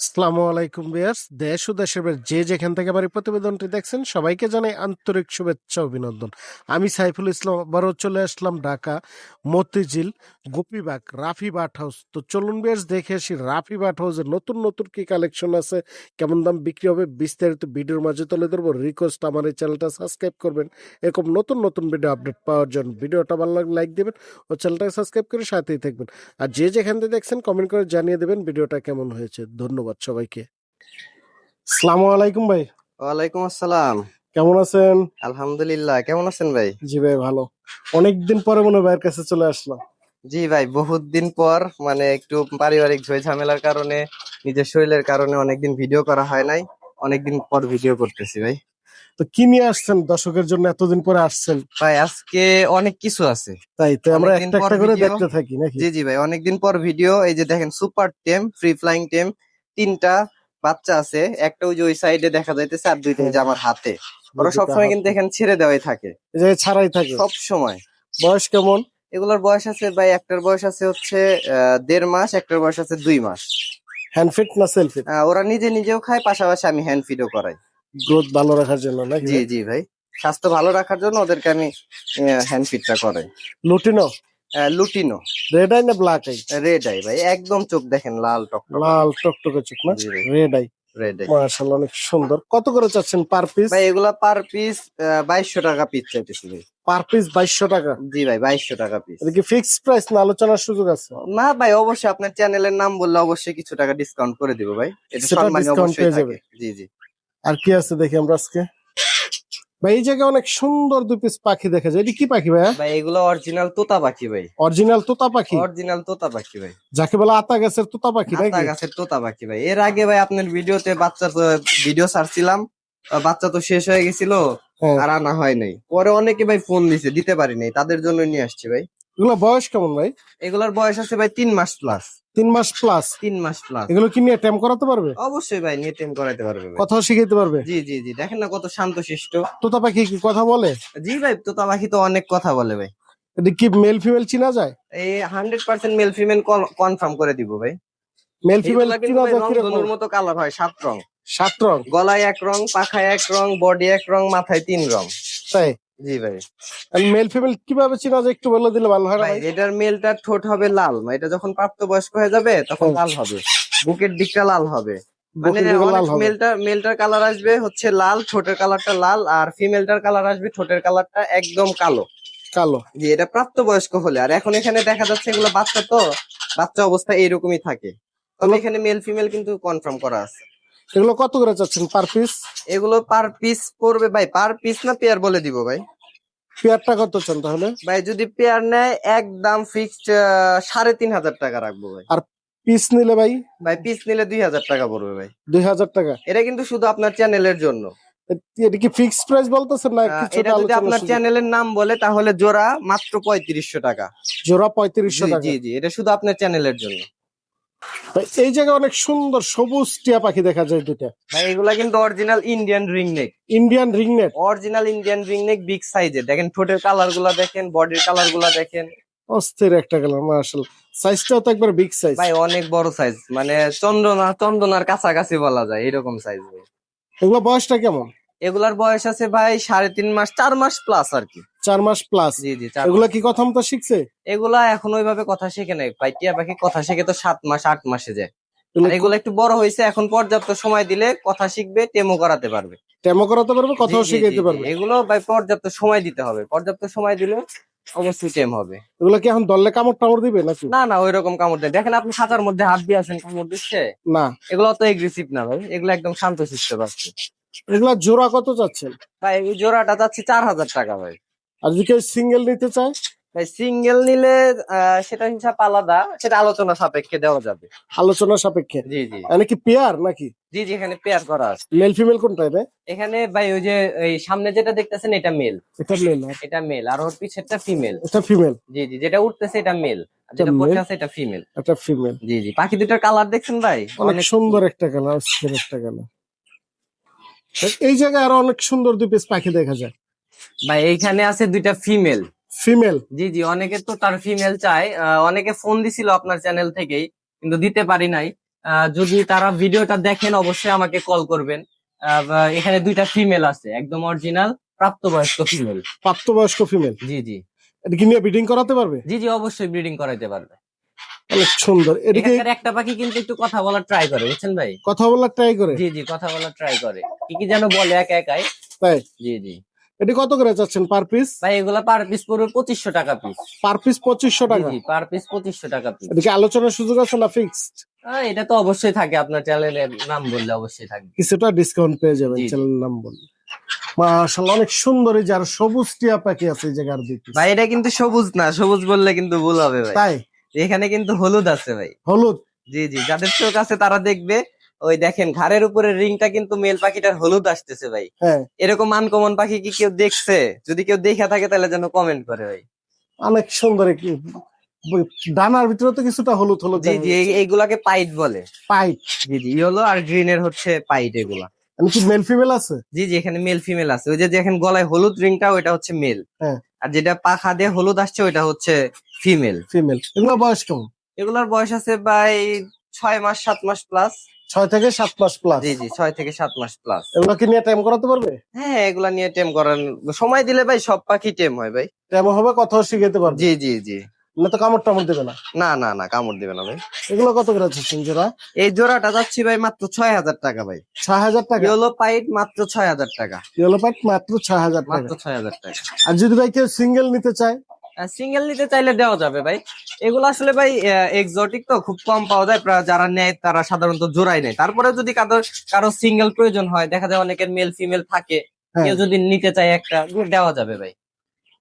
আসসালামু আলাইকুম বিয়ার্স দেশ ও দেশের যে যেখান থেকে আমার এই প্রতিবেদনটি দেখছেন, সবাইকে জানাই আন্তরিক শুভেচ্ছা অভিনন্দন। আমি সাইফুল ইসলাম, আবারও চলে আসলাম ঢাকা, মতিঝিল, গোপীবাগ, রাফি বাট হাউস। তো চলুন বিয়ার্স দেখে আসি রাফি বাট হাউসের নতুন নতুন কি কালেকশন আছে, কেমন দাম বিক্রি হবে, বিস্তারিত ভিডিওর মাঝে তুলে ধরবো। রিকোয়েস্ট, আমার এই চ্যানেলটা সাবস্ক্রাইব করবেন। এরকম নতুন নতুন ভিডিও আপডেট পাওয়ার জন্য ভিডিওটা ভালো লাগলে লাইক দেবেন ও চ্যানেলটাকে সাবস্ক্রাইব করে সাথেই থাকবেন। আর যে যেখান থেকে দেখছেন, কমেন্ট করে জানিয়ে দেবেন ভিডিওটা কেমন হয়েছে। ধন্যবাদ। সবাইকে। সালামু আলাইকুম ভাই। ওয়ালাইকুম আসসালাম। কেমন আছেন? আলহামদুলিল্লাহ কেমন আছেন ভাই? জি ভাই ভালো। অনেকদিন পরে মনে ভাইয়ের কাছে চলে আসলাম। জি ভাই বহুত দিন পর মানে একটু পারিবারিক ঝই ঝামেলার কারণে নিজের শরীরের কারণে অনেকদিন ভিডিও করা হয় নাই। অনেকদিন পর ভিডিও করতেছি ভাই। তো কি নিয়ে আসছেন? দর্শকের জন্য এতদিন পরে আসছেন। ভাই আজকে অনেক কিছু আছে। তাই তো আমরা একটা একটা করে। দেখতে থাকি নাকি? জি জি ভাই অনেকদিন পর ভিডিও এই যে দেখেন সুপার টেম ফ্রি ফ্লাইং টেম তিনটা বাচ্চা আছে একটা ওই যে ওই সাইডে দেখা যাইতেছে আর দুইটা যে আমার হাতে। ওরা সবসময় কিন্তু এখানে ছেড়ে দেওয়াই থাকে। ছাড়াই থাকে। সব সময় বয়স কেমন? এগুলোর বয়স আছে ভাই একটার বয়স আছে হচ্ছে দেড় মাস একটার বয়স আছে দুই মাস। হ্যান্ড ফিট না সেলফি আহ, ওরা নিজে নিজেও খায় পাশাপাশি আমি হ্যান্ড ফিডও করাই। গ্রোথ ভালো রাখার জন্য নাকি জি জি ভাই। স্বাস্থ্য ভালো রাখার জন্য ওদেরকে আমি হ্যান্ড ফিডটা করাই। Lutino lutino. রেড আই না ব্ল্যাক আই রেড আই ভাই একদম চোখ দেখেন লাল টক লাল টকটকে চোখ না? রেড আই রেড আই মাশাআল্লাহ অনেক সুন্দর। কত করে চাচ্ছেন পার পিস ভাই এগুলা পার পিস বাইশশো টাকা পিস চাইতেছি ভাই। পার পিস বাইশশো টাকা? জি ভাই বাইশশো টাকা পিস এটা কি ফিক্সড প্রাইস না আলোচনার সুযোগ আছে? না ভাই অবশ্যই আপনার চ্যানেলের নাম বললে অবশ্যই কিছু টাকা ডিসকাউন্ট করে দিব ভাই। এটা সম্মানী অবশ্যই থাকে। জি জি। আর কি আছে দেখি আমরা আজকে? ভাই এই জায়গায় অনেক সুন্দর দুই পিস পাখি দেখা যায়। এটা কি পাখি ভাই ভাই এগুলো অরিজিনাল তোতা পাখি ভাই। অরিজিনাল তোতা পাখি? অরিজিনাল তোতা পাখি ভাই। যাকে বলে আতা গাছের তোতা পাখি আতা গাছের তোতা পাখি ভাই। এর আগে ভাই আপনার ভিডিওতে বাচ্চা তো ভিডিও ছাড়ছিলাম। বাচ্চা তো শেষ হয়ে গেছিল হ্যাঁ। আর আনা হয় নাই। পরে অনেকে ভাই ফোন দিছে দিতে পারি নাই। তাদের জন্য নিয়ে আসছি ভাই। এগুলো বয়স কেমন ভাই? এগুলোর বয়স আছে ভাই তিন মাস প্লাস তিন মাস প্লাস তিন মাস প্লাস এগুলো কি নিয়ে টেম করাতে পারবে? অবশ্যই ভাই নিয়ে টেম করাইতে পারবে। কথাও শিখাইতে পারবে? জি জি জি। দেখেন না কত শান্ত শিষ্ট তোতা পাখি কি কথা বলে? জি ভাই তোতা পাখি তো অনেক কথা বলে ভাই। এটা কি মেল ফিমেল চিনা যায়? এই hundred percent male female confirm করে দিব ভাই। মেল ফিমেল চিনা যায় কীরকম? মতো কালার হয় সাত রং। সাত রং? গলায় এক রং পাখায় এক রং বডি এক রং মাথায় তিন রং। তাই? জি ভাই। মেল ফিমেল কীভাবে চিনা যায় একটু বলে দিলে ভালো হয় ভাই? এটার মেলটার ঠোঁট হবে লাল। এটা যখন প্রাপ্তবয়স্ক হয়ে যাবে তখন লাল হবে। বুকের দিকটা লাল হবে। মানে হবে। মেলটার মেলটার কালার আসবে হচ্ছে লাল ঠোঁটের কালারটা লাল আর ফিমেলটার কালার আসবে ঠোঁটের কালারটা একদম কালো। কালো। জি এটা প্রাপ্তবয়স্ক হলে। আর এখন এখানে দেখা যাচ্ছে এগুলো বাচ্চা তো বাচ্চা অবস্থা এইরকমই থাকে। তবে এখানে মেল ফিমেল কিন্তু কনফার্ম করা আছে। এগুলো কত করে চাচ্ছেন? পার পিস এগুলো পার পিস পড়বে ভাই পার পিস না পেয়ার বলে দিব ভাই। পেয়ারটা কত চান তাহলে? ভাই যদি পেয়ার নেয় একদম ফিক্সড সাড়ে তিন হাজার টাকা রাখব ভাই। আর পিস নিলে ভাই? ভাই পিস নিলে দুই হাজার টাকা পড়বে ভাই। দুই হাজার টাকা? এটা কিন্তু শুধু আপনার চ্যানেলের জন্য। এটা কি ফিক্সড প্রাইস বলতেছেন না কিছু এটা যদি আপনার চ্যানেলের নাম বলে তাহলে জোড়া মাত্র পঁয়ত্রিশশো টাকা। জোড়া পঁয়ত্রিশশো জি টাকা। জি জি এটা শুধু আপনার চ্যানেলের জন্য। এই জায়গায় অনেক সুন্দর সবুজ টিয়া পাখি দেখা যায় ভাই এগুলা কিন্তু original Indian ring neck Indian রিংনেট original Indian ring neck big সাইজের দেখেন ঠোঁটের কালারগুলা দেখেন বডির কালারগুলা দেখেন। অস্থির একটা কালার মার্শাল সাইজটাও তো একবার বিগ সাইজ ভাই অনেক বড় সাইজ মানে চন্দনা চন্দনার কাছাকাছি বলা যায় এরকম সাইজ এগুলো বয়সটা কেমন? এগুলার বয়স আছে ভাই সাড়ে তিন মাস চার মাস প্লাস আর কি। চার মাস প্লাস জি জি এগুলা কি কথা মতো শিখছে? এগুলা এখন ওইভাবে কথা শেখে নাই। ভাই টিয়া পাখি কথা শিখে তো সাত মাস আট মাসে যায়। এগুলো একটু বড় হয়েছে এখন পর্যাপ্ত সময় দিলে কথা শিখবে টেমো করাতে পারবে। টেমো করাতে পারবে কথাও শিখাইতে পারবে। এগুলো ভাই পর্যাপ্ত সময় দিতে হবে। পর্যাপ্ত সময় দিলে অবশ্যই টেম হবে। এগুলো কি এখন দললে কামড় টামড় দিবে নাকি? না না ওই রকম কামড় দেয়। দেখেন আপনি খাঁচার মধ্যে হাত দিয়ে আছেন কামড় দিচ্ছে। না। এগুলো অত এগ্রেসিভ না ভাই। এগুলো একদম শান্ত শিষ্ট পাচ্ছি এগুলা জোড়া কত চাচ্ছেন? ভাই এই জোড়াটা যাচ্ছে চার হাজার টাকা ভাই। আর যদি কেউ সিঙ্গেল নিতে চায়? ভাই সিঙ্গেল নিলে সেটা হিসাব আলাদা। সেটা আলোচনা সাপেক্ষে দেওয়া যাবে। আলোচনা সাপেক্ষে? জি জি। মানে কি পেয়ার নাকি? জি জি এখানে পেয়ার করা আছে। মেল ফিমেল কোনটা এটা? এখানে ভাই ওই যে এই সামনে যেটা দেখতেছেন এটা মেল এটা মেল এটা মেল আর ওর পিছেরটা ফিমেল এটা ফিমেল জি জি যেটা উঠতেছে এটা মেল যেটা male? আছে এটা ফিমেল এটা ফিমেল জি জি। পাখি দুটার কালার দেখছেন ভাই? অনেক সুন্দর একটা কালার অস্থির একটা কালার এই জায়গায় আরও অনেক সুন্দর দুই পিস পাখি দেখা যায়। ভাই এইখানে আছে দুইটা ফিমেল ফিমেল জি জি অনেকে তো তার ফিমেল চায়। অনেকে ফোন দিছিল আপনার চ্যানেল থেকেই কিন্তু দিতে পারি নাই। যদি তারা ভিডিওটা দেখেন অবশ্যই আমাকে কল করবেন। এখানে দুইটা ফিমেল আছে একদম অরিজিনাল প্রাপ্তবয়স্ক ফিমেল প্রাপ্তবয়স্ক ফিমেল জি জি। এটা কি নিয়ে ব্রিডিং করাতে পারবে? জি জি অবশ্যই ব্রিডিং করাইতে পারবে। অনেক সুন্দর। এদিকে একটা পাখি কিন্তু একটু কথা বলার ট্রাই করে বুঝছেন ভাই? কথা বলার ট্রাই করে? জি জি কথা বলার ট্রাই করে। কি কি যেন বলে একা একাই। তাই? জি জি। এটি কত করে চাচ্ছেন? পার পিস ভাই এগুলা পার পিস পড়বে পঁচিশশো টাকা পিস পার পিস পঁচিশশো টাকা? পার পিস পঁচিশশো টাকা পিস এদিকে আলোচনার সুযোগ আছে না ফিক্সড এটা তো অবশ্যই থাকে আপনার চ্যানেলের নাম বললে অবশ্যই থাকবে। কিছুটা ডিসকাউন্ট পেয়ে যাবেন জি, জি। চ্যানেল নাম বললে। মাশাআল্লাহ অনেক সুন্দর এই যে সবুজ টিয়া পাখি আছে এই জায়গার দিকে ভাই এটা কিন্তু সবুজ না সবুজ বললে কিন্তু ভুল হবে ভাই। তাই? এখানে কিন্তু হলুদ আছে ভাই। হলুদ? জি জি যাদের চোখ আছে তারা দেখবে। ওই দেখেন ঘাড়ের উপরে রিংটা কিন্তু মেল পাখিটার হলুদ আসতেছে ভাই। হ্যাঁ। এরকম আনকমন পাখি কি কেউ দেখছে? যদি কেউ দেখে থাকে তাহলে যেন কমেন্ট করে ভাই। অনেক সুন্দর একটি ডানার ভিতরে তো কিছুটা হলুদ হলুদ জি জি এইগুলাকে পাইট বলে। পাইপ জি জি ইয়েলো আর গ্রিন এর হচ্ছে পাইট এগুলা। কি মেল ফিমেল আছে? জি জি এখানে মেল ফিমেল আছে। ওই যে দেখেন গলায় হলুদ রিংটা ওইটা হচ্ছে মেল হ্যাঁ। আর যেটা পাখা দিয়ে হলুদ আসছে ওইটা হচ্ছে ফিমেল ফিমেল এগুলো বয়স কেমন? এগুলার বয়স আছে প্রায় ছয় মাস সাত মাস প্লাস ছয় থেকে সাত মাস প্লাস জি জি ছয় থেকে সাত মাস প্লাস এগুলো কি নিয়ে টাইম করাতে পারবে? হ্যাঁ এগুলা নিয়ে টেম করার সময় দিলে ভাই সব পাখি টেম হয় ভাই। টাইম হবে কথাও শিখাতে পারবে। জি জি জি। না তো কামড় টামড় দেবে না? না না না কামড় দিবে না ভাই। এগুলো কত করে আছে সিঞ্জরা এই জোড়াটা যাচ্ছি ভাই মাত্র ছয় হাজার টাকা ভাই। ছয় হাজার টাকা? ইয়েলো পাইট মাত্র ছয় হাজার টাকা। ইয়েলো পাইট মাত্র ছয় হাজার মাত্র ছয় হাজার টাকা। আর যদি ভাই কেউ সিঙ্গেল নিতে চায়? সিঙ্গেল নিতে চাইলে দেওয়া যাবে ভাই। এগুলো আসলে ভাই এক্সোটিক তো খুব কম পাওয়া যায়। যারা নেয় তারা সাধারণত জোড়াই নেয়। তারপরে যদি কারও কারও সিঙ্গেল প্রয়োজন হয় দেখা যায় অনেকের মেল ফিমেল থাকে। হ্যাঁ। কেউ যদি নিতে চায় একটা দেওয়া যাবে ভাই।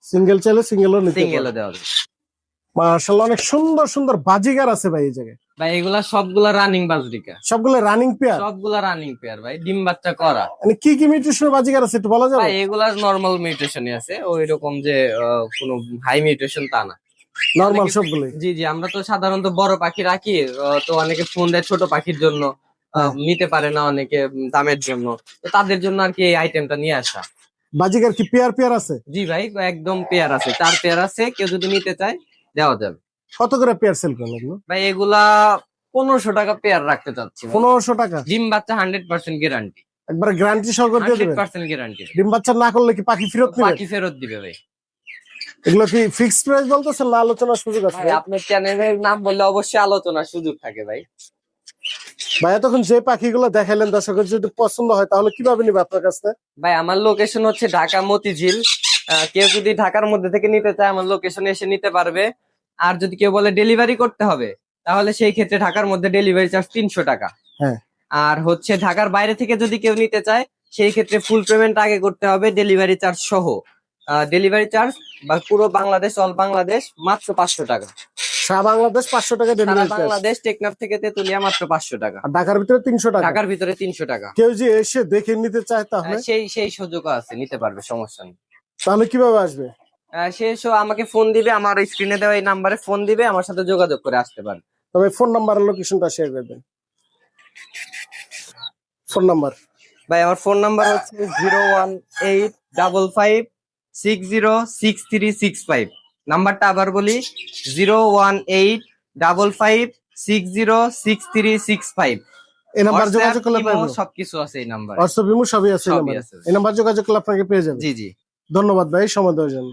সিঙ্গেল চাইলে সিঙ্গেলও নিতে সিঙ্গেলও দেওয়া যাবে। মার্শাল্লাহ অনেক সুন্দর সুন্দর বাজিগার আছে ভাই এই জায়গায়। ভাই এগুলা সবগুলা রানিং বাজরিকা। সবগুলো রানিং পেয়ার সবগুলা রানিং পেয়ার ভাই ডিম বাচ্চা করা। মানে কি কি মিউটেশনের বাজিগার আছে একটু বলা যাবে? ভাই এগুলার নর্মাল মিউটেশনই আছে ওই রকম যে কোনো হাই মিউটেশন তা না। নর্মাল সবগুলো জি জি আমরা তো সাধারণত বড় পাখি রাখি তো অনেকে ফোন দেয় ছোট পাখির জন্য আহ, নিতে পারে না অনেকে দামের জন্য। তো তাদের জন্য আর কি এই আইটেমটা নিয়ে আসা। বাজিগার কি পেয়ার পেয়ার আছে? জি ভাই একদম পেয়ার আছে। চার পেয়ার আছে কেউ যদি নিতে চায় দেওয়া যাবে। কত করে পেয়ার সেল করেন এগুলো ভাই এগুলা পনেরোশো টাকা পেয়ার রাখতে চাচ্ছি পনেরোশো টাকা? ডিম বাচ্চা হান্ড্রেড পার্সেন্ট গ্যারান্টি একবার গ্যারান্টি সহকারে দিয়ে দেবেন? পার্সেন্ট গ্যারান্টি ডিম বাচ্চা না করলে কি পাখি ফেরত নেবেন পাখি ফেরত দিবে ভাই। এগুলো কি ফিক্সড প্রাইস বলতেছেন না আলোচনার সুযোগ আছে ভাই আপনার চ্যানেলের নাম বললে অবশ্যই আলোচনার সুযোগ থাকে ভাই। ভাইয়া তখন যে পাখিগুলো দেখাইলেন দর্শকের যদি পছন্দ হয় তাহলে কীভাবে নিবে আপনার কাছে ভাই আমার লোকেশন হচ্ছে ঢাকা মতিঝিল। কেউ যদি ঢাকার মধ্যে থেকে নিতে চায় আমার লোকেশনে এসে নিতে পারবে। আর যদি কেউ বলে ডেলিভারি করতে হবে তাহলে সেই ক্ষেত্রে ঢাকার মধ্যে ডেলিভারি চার্জ তিনশো টাকা। হ্যাঁ। আর হচ্ছে ঢাকার বাইরে থেকে যদি কেউ নিতে চায় সেই ক্ষেত্রে ফুল পেমেন্ট আগে করতে হবে ডেলিভারি চার্জ সহ। ডেলিভারি চার্জ বা পুরো বাংলাদেশ অল বাংলাদেশ মাত্র পাঁচশো টাকা। সারা বাংলাদেশ পাঁচশো টাকা ডেলিভারি বাংলাদেশ টেকনাফ থেকে তেতুলিয়া মাত্র পাঁচশো টাকা। ঢাকার ভিতরে তিনশো টাকা। ঢাকার ভিতরে তিনশো টাকা। কেউ যে এসে দেখে নিতে চায় তাহলে? সেই সেই সুযোগও আছে নিতে পারবে সমস্যা নেই। তাহলে কীভাবে আসবে? সে সো আমাকে ফোন দিবে আমার স্ক্রিনে দেওয়া এই নাম্বারে ফোন দিবে আমার সাথে যোগাযোগ করে আসতে পারে তবে ফোন নাম্বার আর লোকেশনটা শেয়ার করবেন ফোন নাম্বার ভাই আমার ফোন নাম্বার হচ্ছে zero one eight double five six zero six three six five নাম্বারটা আবার বলি zero one eight double five six zero six three six five এই নাম্বার যোগাযোগ করলে সবকিছু আছে এই নাম্বার হোয়াটসঅ্যাপ ইমো সবই আছে এই সবই আছে এই নাম্বার যোগাযোগ করলে আপনাকে পেয়ে যাবেন জি জি। ধন্যবাদ ভাই সময় দেওয়ার জন্য।